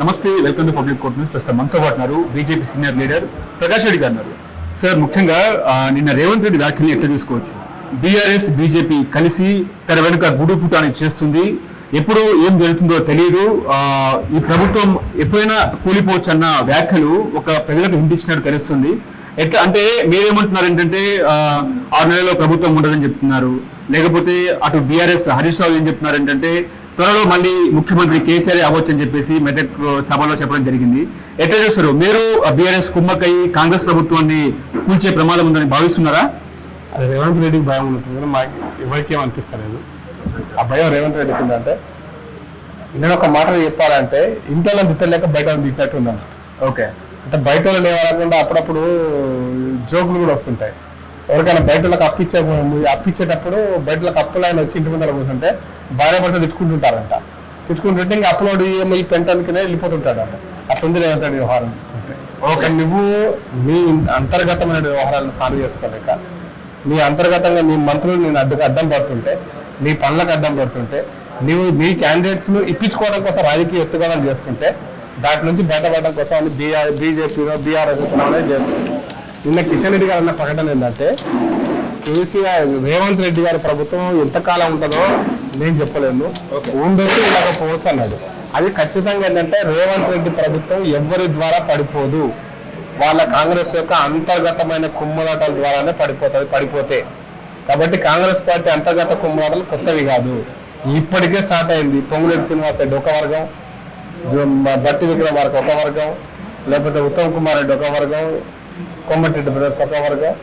నమస్తే welcome to public court news. ప్రస్తుతం మనతో పాటున్నారు BJP senior leader Prakash Reddy garu ఉన్నారు. సార్ ముఖ్యంగా నిన్న రేవంత్ రెడ్డి వ్యాఖ్యలు ఎట్లా చూసుకోవచ్చు? బీఆర్ఎస్ బీజేపీ కలిసి తెర వెనుక గుడుపుటాన్ని చేస్తుంది. ఎప్పుడు ఏం జరుగుతుందో తెలియదు ఈ ప్రభుత్వం ఎప్పుడైనా కూలిపోవచ్చు అన్న వ్యాఖ్యలు ఒక ప్రజలకు హింటించినట్టు తెలుస్తుంది. ఎట్లా అంటే మీరేమంటున్నారు ఏంటంటే ఆరు నెలల్లో ప్రభుత్వం ఉండదని చెప్తున్నారు. లేకపోతే అటు బీఆర్ఎస్ హరీష్ రావు ఏం చెప్తున్నారు ఏంటంటే త్వరలో మళ్ళీ ముఖ్యమంత్రి కేసీఆర్ అవ్వచ్చు అని చెప్పేసి మెదక్ సభలో చెప్పడం జరిగింది. ఎట్లా చూస్తారు? మీరు బీఆర్ఎస్ కుమ్మకై కాంగ్రెస్ ప్రభుత్వాన్ని కూల్చే ప్రమాదం ఉందని భావిస్తున్నారా? అది రేవంత్ రెడ్డికి భయం ఉంటుంది కానీ మాకు ఎవరికి ఆ భయం రేవంత్ రెడ్డికి ఉందంటే నేను ఒక మాట చెప్పాలంటే ఇంట్లో తిట్టలేక బయట తిట్టినట్టు ఉందంట ఓకే. అంటే బయట వాళ్ళని ఏమనకుండా అప్పుడప్పుడు జోకులు కూడా వస్తుంటాయి. ఎవరికైనా బయట వాళ్ళకి అప్పిచ్చే అప్పిచ్చేటప్పుడు బయట వాళ్ళకి అప్పులు ఆయన వచ్చి ఇంటి ముందర కూర్చుంటే భార్య భర్త తెచ్చుకుంటుంటారంట తెచ్చుకుంటుంటే ఇంకా అప్పులోడు ఈ పెంటానికినే వెళ్ళిపోతుంటాడంట. అట్లుంది రేవంత్ వ్యవహారం చూస్తుంటే. ఓకే. నువ్వు నీ అంతర్గతమైన వ్యవహారాలను సాల్వ్ చేసుకోలేక నీ అంతర్గతంగా నీ మంత్రులు నేను అడ్డు అడ్డం పడుతుంటే నీ పనులకు అడ్డం పడుతుంటే నీవు నీ క్యాండిడేట్స్ను ఇప్పించుకోవడం కోసం రాజకీయ ఎత్తుగడలు చేస్తుంటే దాటి నుంచి బయటపడడం కోసం బీఆర్ బీజేపీలో బీఆర్ఎస్ అనేది చేస్తుంది నిన్న కిషన్ రెడ్డి గారు అన్న ప్రకటన ఏంటంటే కేసీఆర్ రేవంత్ రెడ్డి గారి ప్రభుత్వం ఎంతకాలం ఉంటుందో నేను చెప్పలేను. ఉండొచ్చు ఉండకపోవచ్చు అన్నాడు. అది ఖచ్చితంగా ఏంటంటే రేవంత్ రెడ్డి ప్రభుత్వం ఎవరి ద్వారా పడిపోదు. వాళ్ళ కాంగ్రెస్ యొక్క అంతర్గతమైన కుమ్ములాటల ద్వారానే పడిపోతుంది పడిపోతే. కాబట్టి కాంగ్రెస్ పార్టీ అంతర్గత కుమ్ములాటలు కొత్తవి కాదు. ఇప్పటికే స్టార్ట్ అయింది. పొంగులేటి శ్రీనివాస్ రెడ్డి ఒక వర్గం బట్టి విక్రమార్క ఒక వర్గం లేకపోతే ఉత్తమ్ కుమార్ రెడ్డి ఒక వర్గం కొమ్మటిరెడ్డి బ్రదర్స్ ఒక వర్గం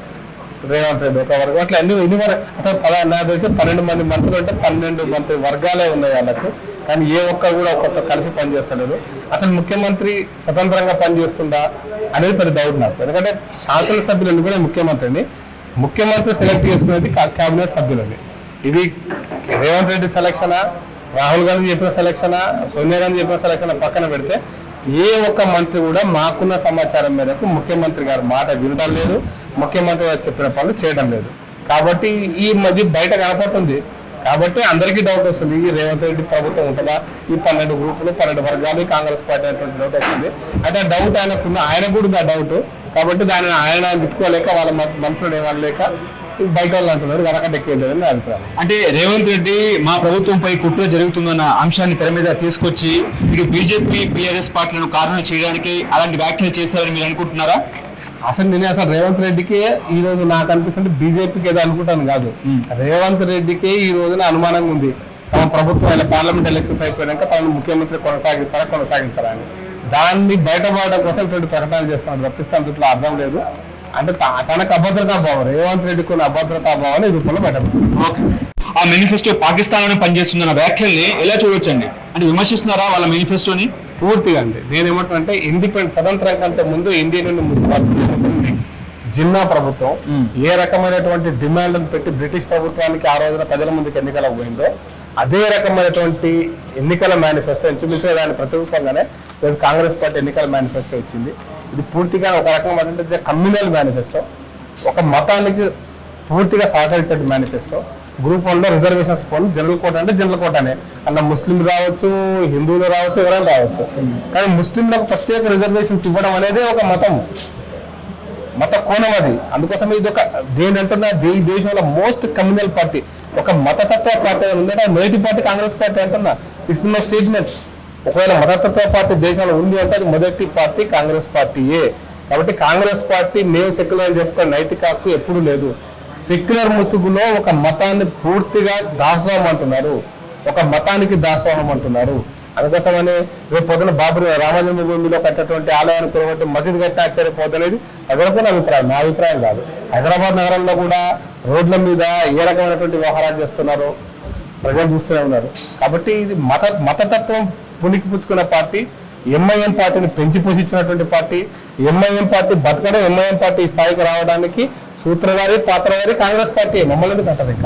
రేవంత్ రెడ్డి ఒక వర్గం. అట్లా అన్ని ఎన్ని వరకు అసలు నాకు తెలిసి పన్నెండు మంది మంత్రులు అంటే పన్నెండు మంత్రి వర్గాలే ఉన్నాయి వాళ్ళకు. కానీ ఏ ఒక్క కూడా కొత్త కలిసి పనిచేస్తలేదు. అసలు ముఖ్యమంత్రి స్వతంత్రంగా పనిచేస్తుందా అనేది పెద్ద డౌట్ నాకు. ఎందుకంటే శాసనసభ్యులు కూడా ముఖ్యమంత్రిని. ముఖ్యమంత్రి సెలెక్ట్ చేసుకునేది కేబినెట్ సభ్యులని. ఇది రేవంత్ రెడ్డి సెలక్షనా రాహుల్ గాంధీ చెప్పిన సెలక్షనా సోనియా గాంధీ చెప్పిన సెలక్షన్ పక్కన పెడితే ఏ ఒక్క మంత్రి కూడా మాకున్న సమాచారం మేరకు ముఖ్యమంత్రి గారు మాట వినడం లేదు. ముఖ్యమంత్రి గారు చెప్పిన పనులు చేయడం లేదు. కాబట్టి ఈ మధ్య బయట కనపడుతుంది. కాబట్టి అందరికీ డౌట్ వస్తుంది. ఈ రేవంత్ రెడ్డి ప్రభుత్వం ఉంటుందా? ఈ పన్నెండు గ్రూపులు పన్నెండు వర్గాలు కాంగ్రెస్ పార్టీ అనేటువంటి డౌట్ వస్తుంది. అయితే ఆ డౌట్ ఆయనకున్న ఆయన కూడా డౌట్ కాబట్టి దాన్ని ఆయన తిట్టుకోలేక వాళ్ళ మన- మనసులో ఏమనలేక బయట వాళ్ళు అంటున్నారు వెనకటి ఎక్కువ అభిప్రాయం. అంటే రేవంత్ రెడ్డి మా ప్రభుత్వంపై కుట్ర జరుగుతుందన్న అంశాన్ని తెర మీద తీసుకొచ్చి ఇటు బీజేపీ బీఆర్ఎస్ పార్టీలను కారణం చేయడానికి అలాంటి వ్యాఖ్యలు చేశారని మీరు అనుకుంటున్నారా? అసలు నేను అసలు రేవంత్ రెడ్డికి ఈ రోజు నాకు అనిపిస్తుంటే బీజేపీకి ఏదో అనుకుంటాను కాదు. రేవంత్ రెడ్డికి ఈ రోజున అనుమానంగా ఉంది. తమ ప్రభుత్వం ఇలా పార్లమెంట్ ఎలక్షన్స్ అయిపోయాక తనను ముఖ్యమంత్రి కొనసాగిస్తారా కొనసాగించారా అని. దాన్ని బయటపడడం కోసం ఇటువంటి ప్రకటనలు చేస్తున్నాడు తప్పిస్తే అందుట్లో అర్థం లేదు. అంటే తనకు అభద్రతా భావం రేవంత్ రెడ్డికి ఉన్న అభద్రతా భావాన్ని రూపంలో బయటపడుతుంది ఓకే. ఆ మేనిఫెస్టో పాకిస్తాన్ పనిచేస్తుందన్న వ్యాఖ్యల్ని ఎలా చూడొచ్చండి? అంటే విమర్శిస్తున్నారా వాళ్ళ మేనిఫెస్టోని? పూర్తిగా అండి. నేను ఏమంటున్నా ఇండిపెండెంట్ స్వతంత్రం కంటే ముందు ఇండియన్ నుండి ముస్లిం జిన్నా ప్రభుత్వం. ఏ రకమైనటువంటి డిమాండ్లను పెట్టి బ్రిటిష్ ప్రభుత్వానికి ఆ రోజున ప్రజల ముందుకు ఎన్నికలకు పోయిందో అదే రకమైనటువంటి ఎన్నికల మేనిఫెస్టో ఇంచుమించుగా దాని ప్రతిరూపంగానే రేపు కాంగ్రెస్ పార్టీ ఎన్నికల మేనిఫెస్టో ఇచ్చింది ఇది పూర్తిగా ఒక రకమైనటువంటి కమ్యూనల్ మేనిఫెస్టో ఒక మతానికి పూర్తిగా సహకరించే మేనిఫెస్టో గ్రూప్ వన్లో రిజర్వేషన్స్ పోను జనరల్ కోట అంటే జనరల్ కోటానే అన్న ముస్లిం రావచ్చు హిందువులు రావచ్చు ఎవరైనా రావచ్చు. కానీ ముస్లింలకు ప్రత్యేక రిజర్వేషన్స్ ఇవ్వడం అనేది ఒక మతం. మత కోణం అది. అందుకోసం ఇది ఒక దేని అంటున్నా ఈ దేశంలో మోస్ట్ కమ్యూనల్ పార్టీ ఒక మతతత్వ పార్టీ ఉందంటే నేటి పార్టీ కాంగ్రెస్ పార్టీ అంటున్నా. ఇస్ మై స్టేట్మెంట్ ఒకవేళ మతతత్వ పార్టీ దేశంలో ఉంది అంటే అది మొదటి పార్టీ కాంగ్రెస్ పార్టీయే. కాబట్టి కాంగ్రెస్ పార్టీ మేము సెక్యులర్ అని చెప్పుకునే నైతిక హక్కు ఎప్పుడూ లేదు. సెక్యులర్ ముసుగులో ఒక మతాన్ని పూర్తిగా దాసోహం అంటున్నారు. ఒక మతానికి దాసోహం అంటున్నారు. అందుకోసమని రేపు పొద్దున బాబు రామజన్మభూమిలో కట్టేటువంటి ఆలయాన్ని కొనబట్టి మసీద్ కట్టి ఆశ్చర్యపోతలేదు ప్రజలకు అభిప్రాయం. నా అభిప్రాయం కాదు. హైదరాబాద్ నగరంలో కూడా రోడ్ల మీద ఏ రకమైనటువంటి వ్యవహారాలు చేస్తున్నారో ప్రజలు చూస్తూనే ఉన్నారు. కాబట్టి ఇది మత మతతత్వం పుణికిపుచ్చుకున్న పార్టీ ఎంఐఎం పార్టీని పెంచి పోషించినటువంటి పార్టీ ఎంఐఎం పార్టీ బతకడం ఎంఐఎం పార్టీ స్థాయికి రావడానికి సూత్రధారి పాత్రధారి కాంగ్రెస్ పార్టీ మమ్మల్ని ఎందుకు అంటారు ఇంకా?